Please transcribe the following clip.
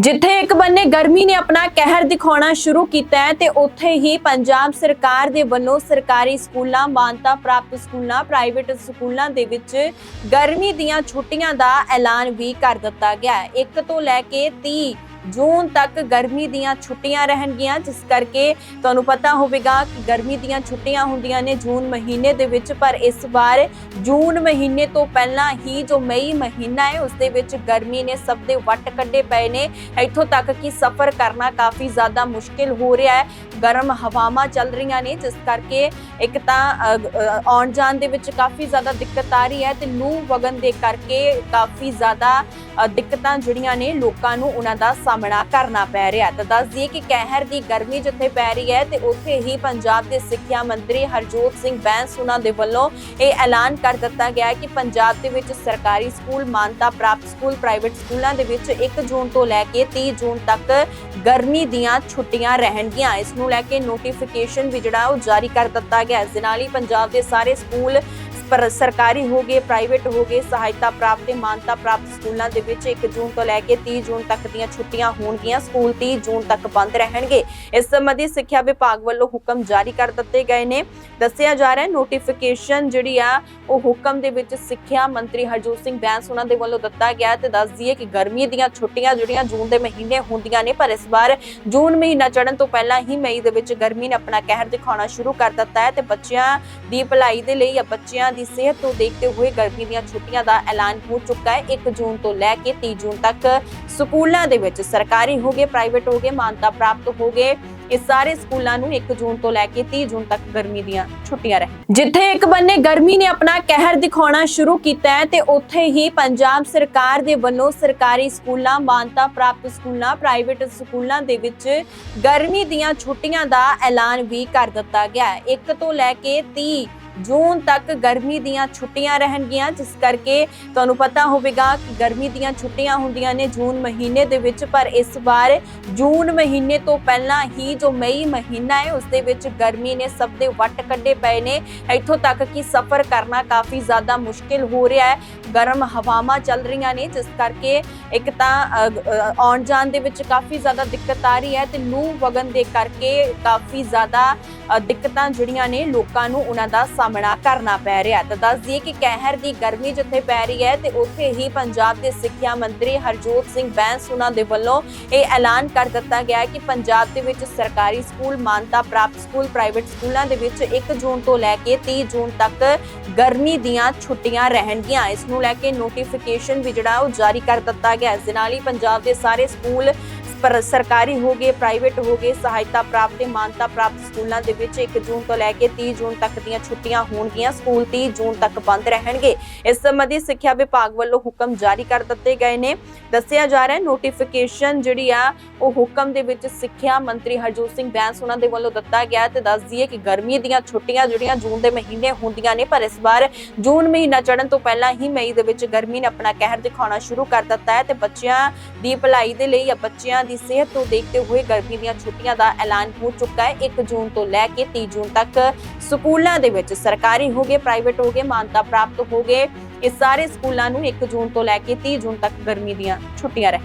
ਜਿੱਥੇ ਇੱਕ ਬੰਨੇ ਗਰਮੀ ਨੇ ਆਪਣਾ ਕਹਿਰ ਦਿਖਾਉਣਾ ਸ਼ੁਰੂ ਕੀਤਾ ਹੈ ਤੇ ਉੱਥੇ ਹੀ ਪੰਜਾਬ ਸਰਕਾਰ ਦੇ ਵੱਲੋਂ ਸਰਕਾਰੀ ਸਕੂਲਾਂ, ਮਾਨਤਾ ਪ੍ਰਾਪਤ ਸਕੂਲਾਂ, ਪ੍ਰਾਈਵੇਟ ਸਕੂਲਾਂ ਦੇ ਵਿੱਚ ਗਰਮੀ ਦੀਆਂ ਛੁੱਟੀਆਂ ਦਾ ਐਲਾਨ ਵੀ ਕਰ ਦਿੱਤਾ ਗਿਆ ਹੈ। 1 ਤੋਂ ਲੈ ਕੇ 30 ਜੂਨ ਤੱਕ ਗਰਮੀ ਦੀਆਂ ਛੁੱਟੀਆਂ ਰਹਿਣਗੀਆਂ, ਜਿਸ ਕਰਕੇ ਤੁਹਾਨੂੰ ਪਤਾ ਹੋਵੇਗਾ ਕਿ ਗਰਮੀ ਦੀਆਂ ਛੁੱਟੀਆਂ ਹੁੰਦੀਆਂ ਨੇ ਜੂਨ ਮਹੀਨੇ ਦੇ ਵਿੱਚ, ਪਰ ਇਸ ਵਾਰ ਜੂਨ ਮਹੀਨੇ ਤੋਂ ਪਹਿਲਾਂ ਹੀ ਜੋ ਮਈ ਮਹੀਨਾ ਹੈ, ਉਸ ਦੇ ਵਿੱਚ ਗਰਮੀ ਨੇ ਸਭ ਦੇ ਵੱਟ ਕੱਢੇ ਪਏ ਨੇ। ਇੱਥੋਂ ਤੱਕ ਕਿ ਸਫ਼ਰ ਕਰਨਾ ਕਾਫੀ ਜ਼ਿਆਦਾ ਮੁਸ਼ਕਿਲ ਹੋ ਰਿਹਾ ਹੈ। ਗਰਮ ਹਵਾਵਾਂ ਚੱਲ ਰਹੀਆਂ ਨੇ, ਜਿਸ ਕਰਕੇ ਇੱਕ ਤਾਂ ਆਉਣ ਜਾਣ ਦੇ ਵਿੱਚ ਕਾਫੀ ਜ਼ਿਆਦਾ ਦਿੱਕਤ ਆ ਰਹੀ ਹੈ ਤੇ ਲੂ ਵਗਣ ਦੇ ਕਰਕੇ ਕਾਫੀ ਜ਼ਿਆਦਾ ਦਿੱਕਤਾਂ ਜਿਹੜੀਆਂ ਨੇ ਲੋਕਾਂ ਨੂੰ ਉਹਨਾਂ ਦਾ ਸਾਹਮਣਾ ਕਰਨਾ ਪੈ ਰਿਹਾ ਤਾਂ ਦੱਸ ਦਈਏ ਕਿ ਕਹਿਰ ਦੀ ਗਰਮੀ ਜਿੱਥੇ ਪੈ ਰਹੀ ਹੈ ਤੇ ਉੱਥੇ ਹੀ ਪੰਜਾਬ ਦੇ ਸਿੱਖਿਆ ਮੰਤਰੀ ਹਰਜੋਤ ਸਿੰਘ ਬੈਂਸ ਉਹਨਾਂ ਦੇ ਵੱਲੋਂ ਇਹ ਐਲਾਨ ਕਰ ਦਿੱਤਾ ਗਿਆ ਹੈ ਕਿ ਪੰਜਾਬ ਦੇ ਵਿੱਚ ਸਰਕਾਰੀ ਸਕੂਲ, ਮਾਨਤਾ ਪ੍ਰਾਪਤ ਸਕੂਲ, ਪ੍ਰਾਈਵੇਟ ਸਕੂਲਾਂ ਦੇ ਵਿੱਚ 1 ਜੂਨ ਤੋਂ ਲੈ ਕੇ 30 ਜੂਨ ਤੱਕ ਗਰਮੀ ਦੀਆਂ ਛੁੱਟੀਆਂ ਰਹਿਣਗੀਆਂ। ਇਸ ਨੂੰ ਲੈ ਕੇ ਨੋਟੀਫਿਕੇਸ਼ਨ ਵੀ ਜਿਹੜਾ ਉਹ ਜਾਰੀ ਕਰ ਦਿੱਤਾ ਗਿਆ ਇਸ ਦੇ ਨਾਲ ਹੀ ਪੰਜਾਬ ਦੇ ਸਾਰੇ ਸਕੂਲ ਪਰ ਸਰਕਾਰੀ ਹੋ ਗਏ, ਪ੍ਰਾਈਵੇਟ ਹੋ ਗਏ, ਸਹਾਇਤਾ ਪ੍ਰਾਪਤ ਤੇ ਮਾਨਤਾ ਪ੍ਰਾਪਤ ਸਕੂਲਾਂ ਦੇ ਵਿੱਚ 1 ਜੂਨ ਤੋਂ ਲੈ ਕੇ 30 ਜੂਨ ਤੱਕ ਦੀਆਂ ਛੁੱਟੀਆਂ ਹੋਣਗੀਆਂ। ਸਕੂਲ 30 ਜੂਨ ਤੱਕ ਬੰਦ ਰਹਿਣਗੇ। ਇਸ ਸੰਬੰਧੀ ਸਿੱਖਿਆ ਵਿਭਾਗ ਵੱਲੋਂ ਹੁਕਮ ਜਾਰੀ ਕਰ ਦਿੱਤੇ ਗਏ ਨੇ। ਦੱਸਿਆ ਜਾ ਰਿਹਾ ਹੈ ਨੋਟੀਫਿਕੇਸ਼ਨ ਜਿਹੜੀ ਆ, ਉਹ ਹੁਕਮ ਦੇ ਵਿੱਚ ਸਿੱਖਿਆ ਮੰਤਰੀ ਹਰਜੋਤ ਸਿੰਘ ਬੈਂਸ ਉਹਨਾਂ ਦੇ ਵੱਲੋਂ ਦਿੱਤਾ ਗਿਆ ਤੇ ਦੱਸ ਦਈਏ ਕਿ ਗਰਮੀ ਦੀਆਂ ਛੁੱਟੀਆਂ ਜਿਹੜੀਆਂ ਜੂਨ ਦੇ ਮਹੀਨੇ ਹੁੰਦੀਆਂ ਨੇ, ਪਰ ਇਸ ਵਾਰ ਜੂਨ ਮਹੀਨਾ ਚੜਨ ਤੋਂ ਪਹਿਲਾਂ ਹੀ ਮਈ ਦੇ ਵਿੱਚ ਗਰਮੀ ਨੇ ਆਪਣਾ ਕਹਿਰ ਦਿਖਾਉਣਾ ਸ਼ੁਰੂ ਕਰ ਦਿੱਤਾ ਹੈ ਤੇ ਬੱਚਿਆਂ ਦੀ ਭਲਾਈ ਦੇ ਲਈ ਜਾਂ ਬੱਚਿਆਂ ਦੀ ਸਿਹਤ ਨੂੰ ਦੇਖਦੇ ਹੋਏ ਗਰਮੀ ਦੀਆਂ ਛੁੱਟੀਆਂ ਦਾ ਐਲਾਨ ਹੋ ਚੁੱਕਾ ਹੈ। 1 ਜੂਨ ਤੋਂ ਲੈ ਕੇ 30 ਜੂਨ ਤੱਕ ਸਕੂਲਾਂ ਦੇ ਵਿੱਚ ਸਰਕਾਰੀ ਹੋ ਪ੍ਰਾਈਵੇਟ ਹੋ ਮਾਨਤਾ ਪ੍ਰਾਪਤ ਹੋ ਇਹ ਸਾਰੇ ਸਕੂਲਾਂ ਨੂੰ 1 ਜੂਨ ਤੋਂ ਲੈ ਕੇ 30 ਜੂਨ ਤੱਕ ਗਰਮੀ ਦੀਆਂ ਛੁੱਟੀਆਂ ਰਹਿ ਜਿੱਥੇ ਇੱਕ ਬੰਨੇ ਗਰਮੀ ਨੇ ਆਪਣਾ ਕਹਿਰ ਦਿਖਾਉਣਾ ਸ਼ੁਰੂ ਕੀਤਾ ਹੈ ਤੇ ਉੱਥੇ ਹੀ ਪੰਜਾਬ ਸਰਕਾਰ ਦੇ ਵੱਲੋਂ ਸਰਕਾਰੀ ਸਕੂਲਾਂ, ਮਾਨਤਾ ਪ੍ਰਾਪਤ ਸਕੂਲਾਂ, ਪ੍ਰਾਈਵੇਟ ਸਕੂਲਾਂ ਦੇ ਵਿੱਚ ਗਰਮੀ ਦੀਆਂ ਛੁੱਟੀਆਂ ਦਾ ਐਲਾਨ ਵੀ ਕਰ ਦਿੱਤਾ ਗਿਆ ਹੈ। 1 ਤੋਂ ਲੈ ਕੇ 30 ਜੂਨ ਤੱਕ ਗਰਮੀ ਦੀਆਂ ਛੁੱਟੀਆਂ ਰਹਿਣਗੀਆਂ, ਜਿਸ ਕਰਕੇ ਤੁਹਾਨੂੰ ਪਤਾ ਹੋਵੇਗਾ ਕਿ ਗਰਮੀ ਦੀਆਂ ਛੁੱਟੀਆਂ ਹੁੰਦੀਆਂ ਨੇ ਜੂਨ ਮਹੀਨੇ ਦੇ ਵਿੱਚ, ਪਰ ਇਸ ਵਾਰ ਜੂਨ ਮਹੀਨੇ ਤੋਂ ਪਹਿਲਾਂ ਹੀ ਜੋ ਮਈ ਮਹੀਨਾ ਹੈ, ਉਸ ਦੇ ਵਿੱਚ ਗਰਮੀ ਨੇ ਸਭ ਦੇ ਵੱਟ ਕੱਢੇ ਪਏ ਨੇ। ਇੱਥੋਂ ਤੱਕ ਕਿ ਸਫ਼ਰ ਕਰਨਾ ਕਾਫੀ ਜ਼ਿਆਦਾ ਮੁਸ਼ਕਿਲ ਹੋ ਰਿਹਾ ਹੈ। ਗਰਮ ਹਵਾਵਾਂ ਚੱਲ ਰਹੀਆਂ ਨੇ, ਜਿਸ ਕਰਕੇ ਇੱਕ ਤਾਂ ਆਉਣ ਜਾਣ ਦੇ ਵਿੱਚ ਕਾਫੀ ਜ਼ਿਆਦਾ ਦਿੱਕਤ ਆ ਰਹੀ ਹੈ ਤੇ ਲੂ ਵਗਣ ਦੇ ਕਰਕੇ ਕਾਫੀ ਜ਼ਿਆਦਾ ਦਿੱਕਤਾਂ ਜਿਹੜੀਆਂ ਨੇ ਲੋਕਾਂ ਨੂੰ ਉਹਨਾਂ ਦਾ ਸਾਹਮਣਾ ਕਰਨਾ ਪੈ ਰਿਹਾ ਤਾਂ ਦੱਸ ਦਈਏ ਕਿ ਕਹਿਰ ਦੀ ਗਰਮੀ ਜਿੱਥੇ ਪੈ ਰਹੀ ਹੈ ਤੇ ਉੱਥੇ ਹੀ ਪੰਜਾਬ ਦੇ ਸਿੱਖਿਆ ਮੰਤਰੀ ਹਰਜੋਤ ਸਿੰਘ ਬੈਂਸ ਉਹਨਾਂ ਦੇ ਵੱਲੋਂ ਇਹ ਐਲਾਨ ਕਰ ਦਿੱਤਾ ਗਿਆ ਕਿ ਪੰਜਾਬ ਦੇ ਵਿੱਚ ਸਰਕਾਰੀ ਸਕੂਲ, ਮਾਨਤਾ ਪ੍ਰਾਪਤ ਸਕੂਲ, ਪ੍ਰਾਈਵੇਟ ਸਕੂਲਾਂ ਦੇ ਵਿੱਚ 1 ਜੂਨ ਤੋਂ ਲੈ ਕੇ 30 ਜੂਨ ਤੱਕ ਗਰਮੀ ਦੀਆਂ ਛੁੱਟੀਆਂ ਰਹਿਣਗੀਆਂ। ਇਸ ਨੂੰ ਲੈ ਕੇ ਨੋਟੀਫਿਕੇਸ਼ਨ ਵੀ ਜਿਹੜਾ ਉਹ ਜਾਰੀ ਕਰ ਦਿੱਤਾ ਗਿਆ ਇਸ ਦੇ ਨਾਲ ਹੀ ਪੰਜਾਬ ਦੇ ਸਾਰੇ ਸਕੂਲ ਪਰ ਸਰਕਾਰੀ ਹੋ ਗਏ, ਪ੍ਰਾਈਵੇਟ ਹੋ ਗਏ, ਸਹਾਇਤਾ ਪ੍ਰਾਪਤ ਤੇ ਮਾਨਤਾ ਪ੍ਰਾਪਤ ਸਕੂਲਾਂ ਦੇ ਵਿੱਚ 1 ਜੂਨ ਤੋਂ ਲੈ ਕੇ 30 ਜੂਨ ਤੱਕ ਦੀਆਂ ਛੁੱਟੀਆਂ ਹੋਣਗੀਆਂ। ਸਕੂਲ 30 ਜੂਨ ਤੱਕ ਬੰਦ ਰਹਿਣਗੇ। ਇਸ ਸੰਬੰਧੀ ਸਿੱਖਿਆ ਵਿਭਾਗ ਵੱਲੋਂ ਹੁਕਮ ਜਾਰੀ ਕਰ ਦਿੱਤੇ ਗਏ ਨੇ। ਦੱਸਿਆ ਜਾ ਰਿਹਾ ਹੈ ਨੋਟੀਫਿਕੇਸ਼ਨ ਜਿਹੜੀ ਆ, ਉਹ ਹੁਕਮ ਦੇ ਵਿੱਚ ਸਿੱਖਿਆ ਮੰਤਰੀ ਹਰਜੋਤ ਸਿੰਘ ਬੈਂਸ ਉਹਨਾਂ ਦੇ ਵੱਲੋਂ ਦਿੱਤਾ ਗਿਆ ਤੇ ਦੱਸ ਦਈਏ ਕਿ ਗਰਮੀ ਦੀਆਂ ਛੁੱਟੀਆਂ ਜਿਹੜੀਆਂ ਜੂਨ ਦੇ ਮਹੀਨੇ ਹੁੰਦੀਆਂ ਨੇ, ਪਰ ਇਸ ਵਾਰ ਜੂਨ ਮਹੀਨਾ ਚੜਨ ਤੋਂ ਪਹਿਲਾਂ ਹੀ ਮਈ ਦੇ ਵਿੱਚ ਗਰਮੀ ਨੇ ਆਪਣਾ ਕਹਿਰ ਦਿਖਾਉਣਾ ਸ਼ੁਰੂ ਕਰ ਦਿੱਤਾ ਹੈ ਤੇ ਬੱਚਿਆਂ ਦੀ ਭਲਾਈ ਦੇ ਲਈ ਜਾਂ ਬੱਚਿਆਂ ਦੀ ਸਿਹਤ ਨੂੰ ਦੇਖਦੇ ਹੋਏ ਗਰਮੀ ਦੀਆਂ ਛੁੱਟੀਆਂ ਦਾ ਐਲਾਨ ਹੋ ਚੁੱਕਾ ਹੈ। 1 ਜੂਨ ਤੋਂ ਲੈ ਕੇ 30 ਜੂਨ ਤੱਕ ਸਕੂਲਾਂ ਦੇ ਵਿੱਚ ਸਰਕਾਰੀ ਹੋ ਗਏ, ਪ੍ਰਾਈਵੇਟ ਹੋ ਗਏ, ਮਾਨਤਾ ਪ੍ਰਾਪਤ ਹੋ ਗਏ। ਇਹ ਸਾਰੇ ਸਕੂਲਾਂ ਨੂੰ 1 ਜੂਨ ਤੋਂ ਲੈ ਕੇ 30 ਜੂਨ ਤੱਕ ਗਰਮੀ ਦੀਆਂ ਛੁੱਟੀਆਂ ਰਹਿ